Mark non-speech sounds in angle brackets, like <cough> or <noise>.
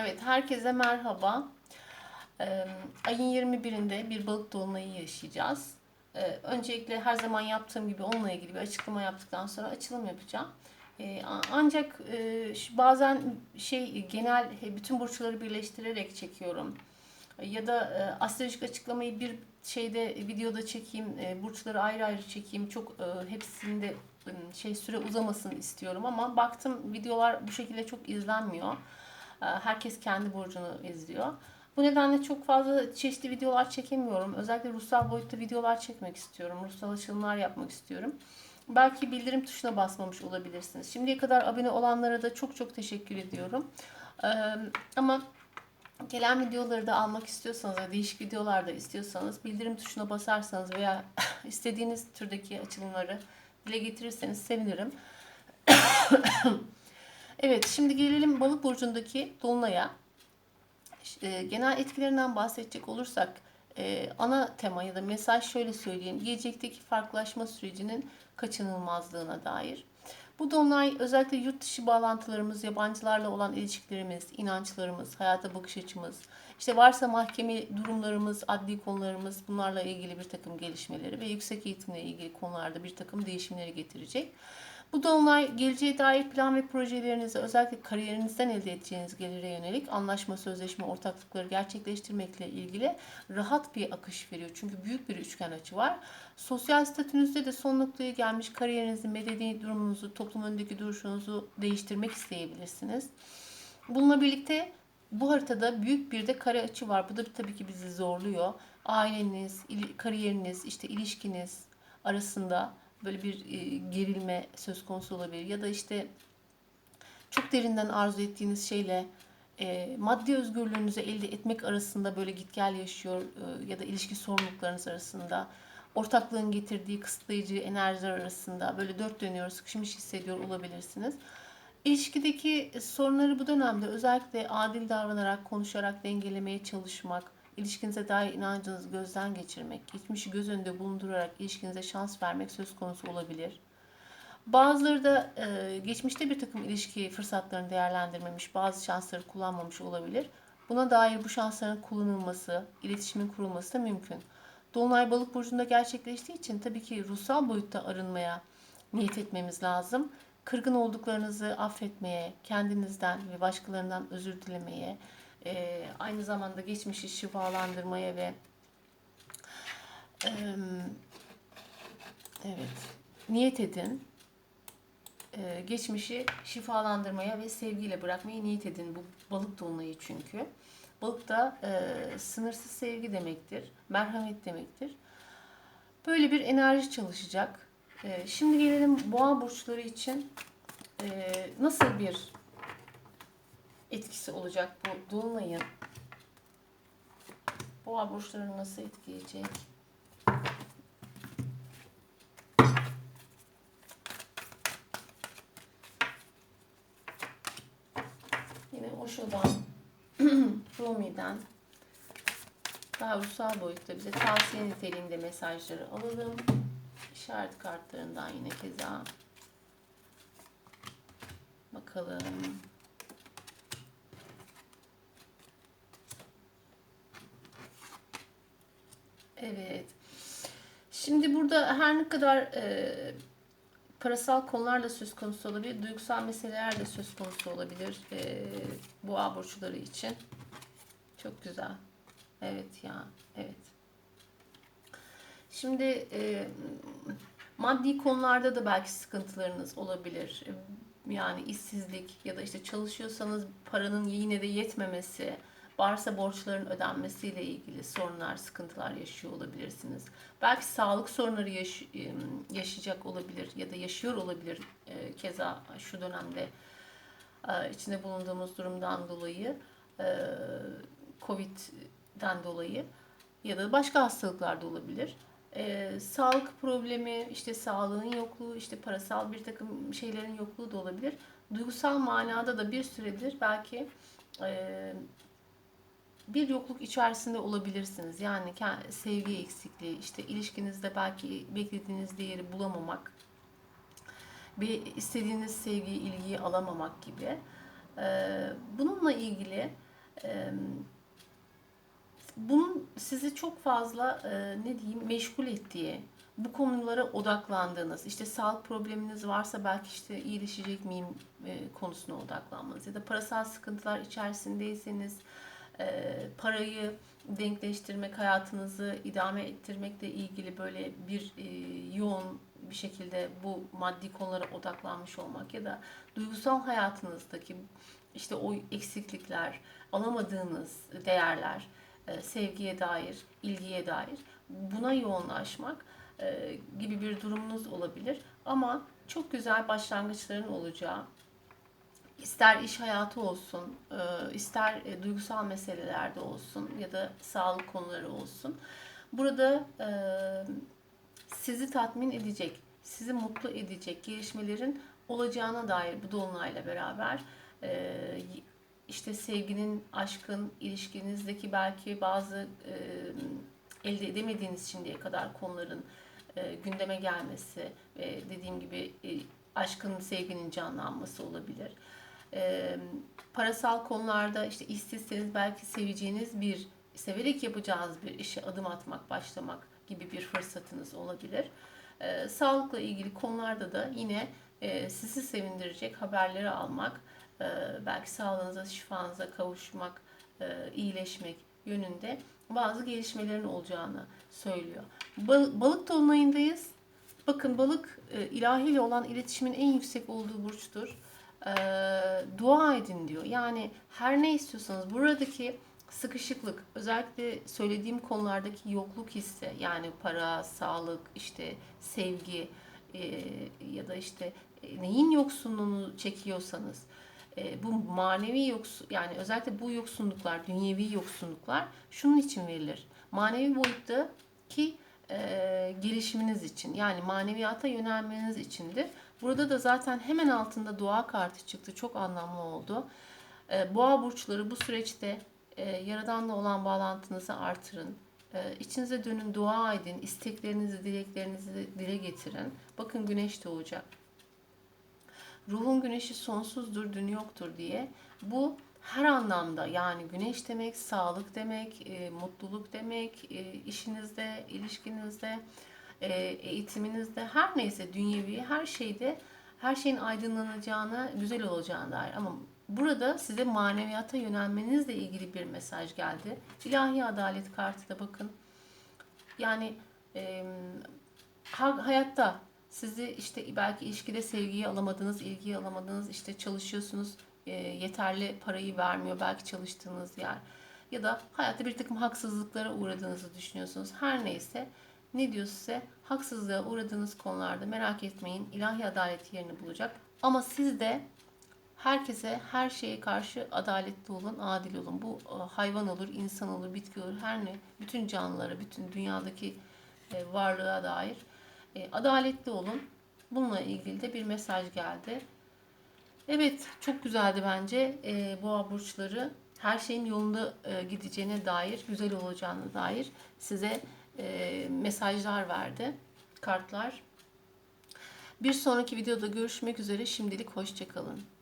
Evet, herkese merhaba. Ee, ayın 21'inde bir balık dolunayı yaşayacağız. Ee, öncelikle her zaman yaptığım gibi onunla ilgili bir açıklama yaptıktan sonra açılım yapacağım. Ee, ancak e, bazen şey genel bütün burçları birleştirerek çekiyorum. Ya da e, astrolojik açıklamayı bir şeyde videoda çekeyim, e, burçları ayrı ayrı çekeyim. Çok e, hepsinde şey süre uzamasın istiyorum ama baktım videolar bu şekilde çok izlenmiyor. E, Herkes kendi burcunu izliyor. Bu nedenle çok fazla çeşitli videolar çekemiyorum. Özellikle ruhsal boyutta videolar çekmek istiyorum. Ruhsal açılımlar yapmak istiyorum. Belki bildirim tuşuna basmamış olabilirsiniz. Şimdiye kadar abone olanlara da çok çok teşekkür ediyorum. E, Ama gelen videoları da almak istiyorsanız değişik videolar da istiyorsanız bildirim tuşuna basarsanız veya <laughs> istediğiniz türdeki açılımları dile getirirseniz sevinirim. <coughs> Evet, şimdi gelelim balık burcundaki dolunaya. E, genel etkilerinden bahsedecek olursak e, ana tema ya da mesaj şöyle söyleyeyim. Gelecekteki farklılaşma sürecinin kaçınılmazlığına dair. Bu dolunay özellikle yurt dışı bağlantılarımız, yabancılarla olan ilişkilerimiz, inançlarımız, hayata bakış açımız, işte varsa mahkeme durumlarımız, adli konularımız bunlarla ilgili bir takım gelişmeleri ve yüksek eğitimle ilgili konularda bir takım değişimleri getirecek. Bu dolunay geleceğe dair plan ve projelerinizi özellikle kariyerinizden elde edeceğiniz gelire yönelik anlaşma, sözleşme, ortaklıkları gerçekleştirmekle ilgili rahat bir akış veriyor. Çünkü büyük bir üçgen açı var. Sosyal statünüzde de son noktaya gelmiş kariyerinizin medeni durumunuzu, toplum önündeki duruşunuzu değiştirmek isteyebilirsiniz. Bununla birlikte bu haritada büyük bir de kare açı var. Bu da tabii ki bizi zorluyor. Aileniz, kariyeriniz, işte ilişkiniz arasında böyle bir e, gerilme söz konusu olabilir. Ya da işte çok derinden arzu ettiğiniz şeyle e, maddi özgürlüğünüzü elde etmek arasında böyle git gel yaşıyor e, ya da ilişki sorumluluklarınız arasında ortaklığın getirdiği kısıtlayıcı enerjiler arasında böyle dört dönüyor, sıkışmış hissediyor olabilirsiniz. İlişkideki sorunları bu dönemde özellikle adil davranarak, konuşarak dengelemeye çalışmak, ilişkinize dair inancınızı gözden geçirmek, geçmişi göz önünde bulundurarak ilişkinize şans vermek söz konusu olabilir. Bazıları da e, geçmişte bir takım ilişki fırsatlarını değerlendirmemiş, bazı şansları kullanmamış olabilir. Buna dair bu şansların kullanılması, iletişimin kurulması da mümkün. Dolunay balık burcunda gerçekleştiği için tabii ki ruhsal boyutta arınmaya niyet etmemiz lazım. Kırgın olduklarınızı affetmeye, kendinizden ve başkalarından özür dilemeye, e, aynı zamanda geçmişi şifalandırmaya ve em, evet niyet edin. Ee, geçmişi şifalandırmaya ve sevgiyle bırakmaya niyet edin. Bu balık dolunayı çünkü. Balık da e, sınırsız sevgi demektir. Merhamet demektir. Böyle bir enerji çalışacak. E, şimdi gelelim boğa burçları için e, nasıl bir etkisi olacak bu dolunayın? Boğa burçlarını nasıl etkileyecek? Yine Osho'dan, <clears throat> Rumi'den daha ruhsal boyutta bize tavsiye niteliğinde mesajları alalım. İşaret kartlarından yine keza bakalım. Evet. Şimdi burada her ne kadar e, parasal konular da söz konusu olabilir, duygusal meseleler de söz konusu olabilir e, boğa burçları için. Çok güzel. Evet ya, evet. Şimdi e, maddi konularda da belki sıkıntılarınız olabilir. Yani işsizlik ya da işte çalışıyorsanız paranın yine de yetmemesi, varsa borçların ödenmesiyle ilgili sorunlar, sıkıntılar yaşıyor olabilirsiniz. Belki sağlık sorunları yaş- yaşayacak olabilir ya da yaşıyor olabilir e, keza şu dönemde e, içinde bulunduğumuz durumdan dolayı e, Covid'den dolayı ya da başka hastalıklar da olabilir. E, sağlık problemi, işte sağlığın yokluğu, işte parasal bir takım şeylerin yokluğu da olabilir. Duygusal manada da bir süredir belki e, bir yokluk içerisinde olabilirsiniz. Yani sevgi eksikliği, işte ilişkinizde belki beklediğiniz değeri bulamamak, bir istediğiniz sevgiyi, ilgiyi alamamak gibi. Bununla ilgili bunun sizi çok fazla ne diyeyim meşgul ettiği, bu konulara odaklandığınız, işte sağlık probleminiz varsa belki işte iyileşecek miyim konusuna odaklanmanız ya da parasal sıkıntılar içerisindeyseniz parayı denkleştirmek, hayatınızı idame ettirmekle ilgili böyle bir e, yoğun bir şekilde bu maddi konulara odaklanmış olmak ya da duygusal hayatınızdaki işte o eksiklikler, alamadığınız değerler, e, sevgiye dair, ilgiye dair buna yoğunlaşmak e, gibi bir durumunuz olabilir. Ama çok güzel başlangıçların olacağı, ister iş hayatı olsun, e, ister e, duygusal meselelerde olsun ya da sağlık konuları olsun. Burada e, sizi tatmin edecek, sizi mutlu edecek gelişmelerin olacağına dair bu dolunayla beraber işte sevginin, aşkın, ilişkinizdeki belki bazı elde edemediğiniz şimdiye kadar konuların gündeme gelmesi ve dediğim gibi aşkın, sevginin canlanması olabilir. E, parasal konularda işte işsizseniz belki seveceğiniz bir, severek yapacağınız bir işe adım atmak, başlamak gibi bir fırsatınız olabilir. E, sağlıkla ilgili konularda da yine e, sizi sevindirecek haberleri almak, e, belki sağlığınıza, şifanıza kavuşmak, e, iyileşmek yönünde bazı gelişmelerin olacağını söylüyor. Bal- balık dolunayındayız. Bakın balık e, ilahiyle olan iletişimin en yüksek olduğu burçtur. E, dua edin diyor. Yani her ne istiyorsanız buradaki sıkışıklık özellikle söylediğim konulardaki yokluk hissi yani para, sağlık, işte sevgi e, ya da işte e, neyin yoksunluğunu çekiyorsanız e, bu manevi yoksun yani özellikle bu yoksunluklar, dünyevi yoksunluklar şunun için verilir. Manevi boyutta ki e, gelişiminiz için yani maneviyata yönelmeniz içindir. Burada da zaten hemen altında dua kartı çıktı. Çok anlamlı oldu. E, boğa burçları bu süreçte e, Yaradan'la olan bağlantınızı artırın. E, içinize dönün, dua edin, isteklerinizi, dileklerinizi dile getirin. Bakın güneş doğacak. Ruhun güneşi sonsuzdur, dün yoktur diye. Bu her anlamda yani güneş demek, sağlık demek, e, mutluluk demek, e, işinizde, ilişkinizde, e, eğitiminizde, her neyse dünyevi her şeyde her şeyin aydınlanacağına, güzel olacağına dair. Ama burada size maneviyata yönelmenizle ilgili bir mesaj geldi. İlahi adalet kartı da bakın. Yani e, ha- hayatta sizi işte belki ilişkide sevgiyi alamadınız, ilgiyi alamadınız, işte çalışıyorsunuz, yeterli parayı vermiyor belki çalıştığınız yer. Ya da hayatta bir takım haksızlıklara uğradığınızı düşünüyorsunuz. Her neyse ne diyor size? Haksızlığa uğradığınız konularda merak etmeyin. ilahi adalet yerini bulacak. Ama siz de herkese, her şeye karşı adaletli olun, adil olun. Bu e, hayvan olur, insan olur, bitki olur, her ne, bütün canlılara, bütün dünyadaki e, varlığa dair e, adaletli olun. Bununla ilgili de bir mesaj geldi. Evet, çok güzeldi bence e, boğa burçları. Her şeyin yolunda e, gideceğine dair, güzel olacağına dair size e, mesajlar verdi kartlar. Bir sonraki videoda görüşmek üzere. Şimdilik hoşçakalın.